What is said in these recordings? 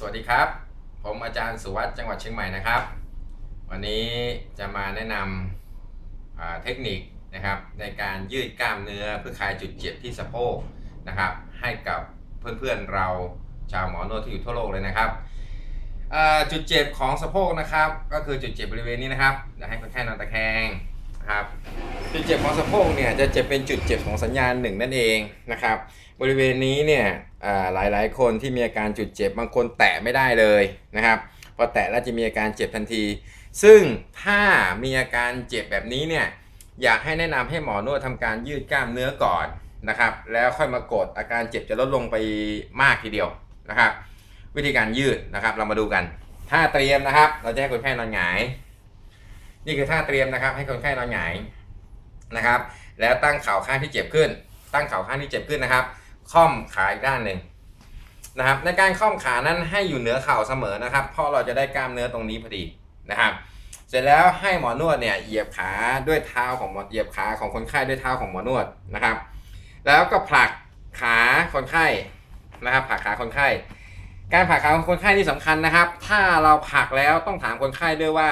สวัสดีครับ ผมอาจารย์สุวัสด์จังหวัดเชียงใหม่นะครับ วันนี้จะมาแนะนำเทคนิคนะครับในการยืดกล้ามเนื้อเพื่อคลายจุดเจ็บที่สะโพกนะครับ ให้กับเพื่อนๆเราชาวหมอนวดที่อยู่ทั่วโลกเลยนะครับจุดเจ็บของสะโพกนะครับ ก็คือจุดเจ็บบริเวณนี้นะครับอยากให้คนไข้นอนตะแคง นะครับจุดเจ็บของสะโพกเนี่ยจะเจ็บเป็นจุดเจ็บของสัญญาณหนึ่งนั่นเองนะครับบริเวณนี้เนี่ยอ่ายหลายคนที่มีอาการจุดเจ็บบางคนแตะไม่ได้เลยนะครับพอแตะแล้วจะมีอาการเจ็บทันที ซึ่งถ้ามีอาการเจ็บแบบนี้เนี่ยอยากให้แนะนำให้หมอนวดทำการยืดกล้ามเนื้อก่อนนะครับแล้วค่อยมากดอาการเจ็บจะลดลงไปมากทีเดียวนะครับวิธีการยืดนะครับเรามาดูกันท่าเตรียมนะครับ เราจะให้คนไข้นอนหงาย นี่คือท่าเตรียมนะครับ ให้คนไข้นอนหงายนะครับ แล้วตั้งเข่าข้างที่เจ็บขึ้น ตั้งเข่าข้างที่เจ็บขึ้นนะครับ ค่อมขาอีกด้านหนึ่งนะครับ ในการค่อมขานั้นให้อยู่เหนือเข่าเสมอนะครับ เพราะเราจะได้กล้ามเนื้อตรงนี้พอดีนะครับ เสร็จแล้วให้หมอนวดเนี่ยเหยียบขาด้วยเท้าของหมอเหยียบขาของคนไข้ด้วยเท้าของหมอนวดนะครับ แล้วก็ผลักขาคนไข้นะครับผลักขาคนไข้การผลักขาของคนไข้ที่สำคัญนะครับ ถ้าเราผลักแล้วต้องถามคนไข้ด้วยว่า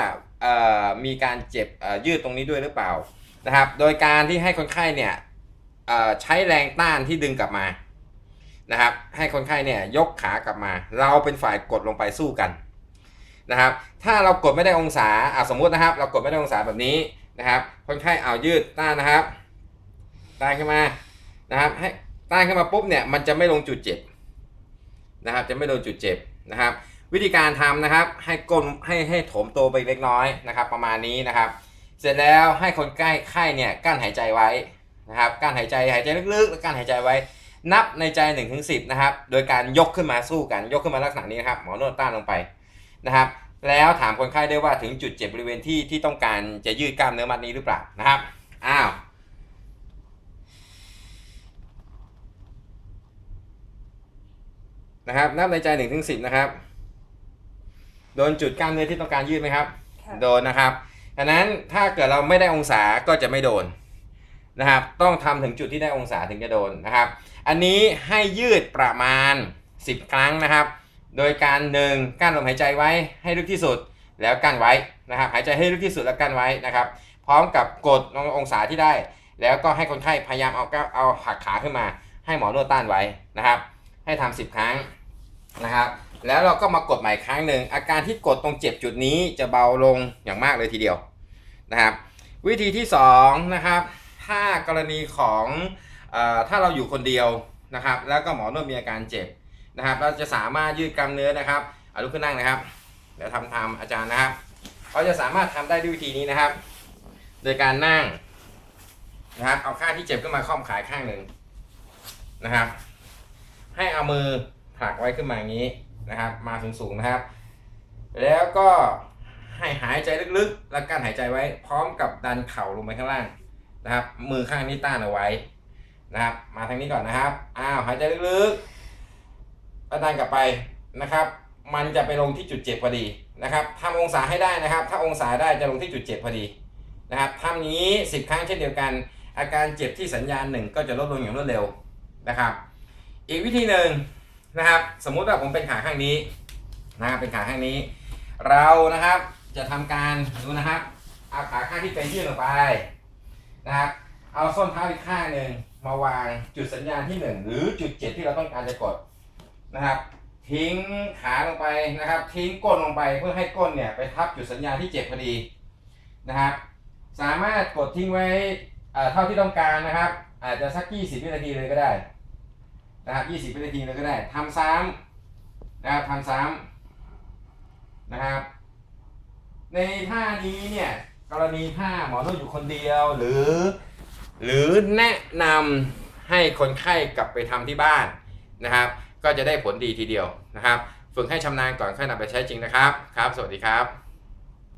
มีการเจ็บยืดตรงนี้ด้วยหรือเปล่านะครับ โดยการที่ให้คนไข้เนี่ยใช้แรงต้านที่ดึงกลับมานะครับ ให้คนไข้เนี่ยยกขากลับมา เราเป็นฝ่ายกดลงไปสู้กันนะครับ ถ้าเรากดไม่ได้องศาอะสมมุตินะครับ เรากดไม่ได้องศาแบบนี้นะครับ คนไข้เอายืดต้านนะครับ ต้านขึ้นมานะครับ ให้ต้านขึ้นมาปุ๊บเนี่ยมันจะไม่ลงจุดเจ็บนะครับ จะไม่โดนจุดเจ็บนะครับ วิธีการทำนะครับ ให้ก้นให้ให้โถมตัวไปเล็กน้อยนะครับ ประมาณนี้นะครับ เสร็จแล้วให้คนใกล้ไข้เนี่ยกั้นหายใจไว้นะครับการหายใจหายใจลึกๆแล้วการหายใจไว้ นับในใจ1นถึงสินะครับ โดยการยกขึ้นมาสู้กันยกขึ้นมาลักษณะนี้นะครับ หมอนวดต้านลงไปนะครับแล้วถามคนไข้ด้วยว่าถึงจุดเจ็บบริเวณที่ที่ต้องการจะยืดกล้ามเนื้อมัดนี้หรือเปล่านะครับอ้าวนะครับนับในใจ1นถึงสินะครับ โดนจุดกล้ามเนื้อที่ต้องการยืดไหมครับค่ะโดนนะครับดังนั้นถ้าเกิดเราไม่ได้องศาก็จะไม่โดนนะครับ ต้องทำถึงจุดที่ได้องศาถึงจะโดนนะครับ อันนี้ให้ยืดประมาณ 10 ครั้งนะครับ โดยการหนึ่งกั้นลมหายใจไว้ให้ลึกที่สุดแล้วกั้นไว้นะครับ หายใจให้ลึกที่สุดแล้วกั้นไว้นะครับ พร้อมกับกดลงองศาที่ได้ แล้วก็ให้คนไข้พยายามเอาก้าวเอาหักขาขึ้นมา ให้หมอนวดต้านไว้นะครับ ให้ทำ10 ครั้งนะครับ แล้วเราก็มากดใหม่ครั้งหนึ่งอาการที่กดตรงเจ็บจุดนี้จะเบาลงอย่างมากเลยทีเดียวนะครับ วิธีที่สองนะครับถ้ากรณีของอถ้าเราอยู่คนเดียวนะครับ แล้วก็หมอนวดมีอาการเจ็บนะครับ เราจะสามารถยืดกล้ามเนื้อนะครับเอาลุกขึ้นนั่งนะครับเดี๋ยวทำตามอาจารย์นะครับเราจะสามารถทำได้ด้วยวิธีนี้นะครับ โดยการนั่งนะครับ เอาข้างที่เจ็บขึ้นมาค่อมขายข้างหนึ่งนะครับ ให้เอามือผลักไว้ขึ้นมาอย่างนี้ นะครับ มาสูงๆนะครับ แล้วก็ให้หายใจลึกๆ แล้วกั้นหายใจไว้ พร้อมกับดันเข่าลงไปข้างล่างนะครับ มือข้างนี้ต้านเอาไว้นะครับ มาทางนี้ก่อนนะครับ อ้าวหายใจลึกๆแล้วดันกลับไปนะครับ มันจะไปลงที่จุดเจ็บพอดีนะครับทำองศาให้ได้นะครับ ถ้าองศาได้จะลงที่จุดเจ็บพอดีนะครับทำนี้ 10 ครั้งเช่นเดียวกัน อาการเจ็บที่สัญญาณหนึ่งก็จะลดลงอย่างรวดเร็วนะครับ อีกวิธีหนึ่ง นะครับ สมมุติว่าผมเป็นขาข้างนี้นะครับเป็นขาข้างนี้ เรานะครับจะทำการดูนะครับเอาขาข้างที่เป็นยื่นออกไปนะครับเอาส้นเท้าอีกข้างหนึ่งมาวางจุดสัญญาณที่ 1 หรือจุดเจ็ดที่เราต้องการจะกดนะครับ ทิ้งขาลงไปนะครับ ทิ้งก้นลงไปเพื่อให้ก้นเนี่ยไปทับจุดสัญญาณที่เจ็บพอดีนะครับ สามารถกดทิ้งไว้เอ่อเท่าที่ต้องการนะครับ อาจจะสัก 20 วินาทีเลยก็ได้ นะครับ20วินาทีเลยก็ได้ทำซ้ำนะครับทำซ้ำนะครับ ในท่านี้เนี่ยกรณีถ้าหมอนวดอยู่คนเดียวหรือ หรือแนะนำให้คนไข้กลับไปทำที่บ้านนะครับ ก็จะได้ผลดีทีเดียวนะครับ ฝึกให้ชำนาญก่อนค่อยนำไปใช้จริงนะครับครับ สวัสดีครับ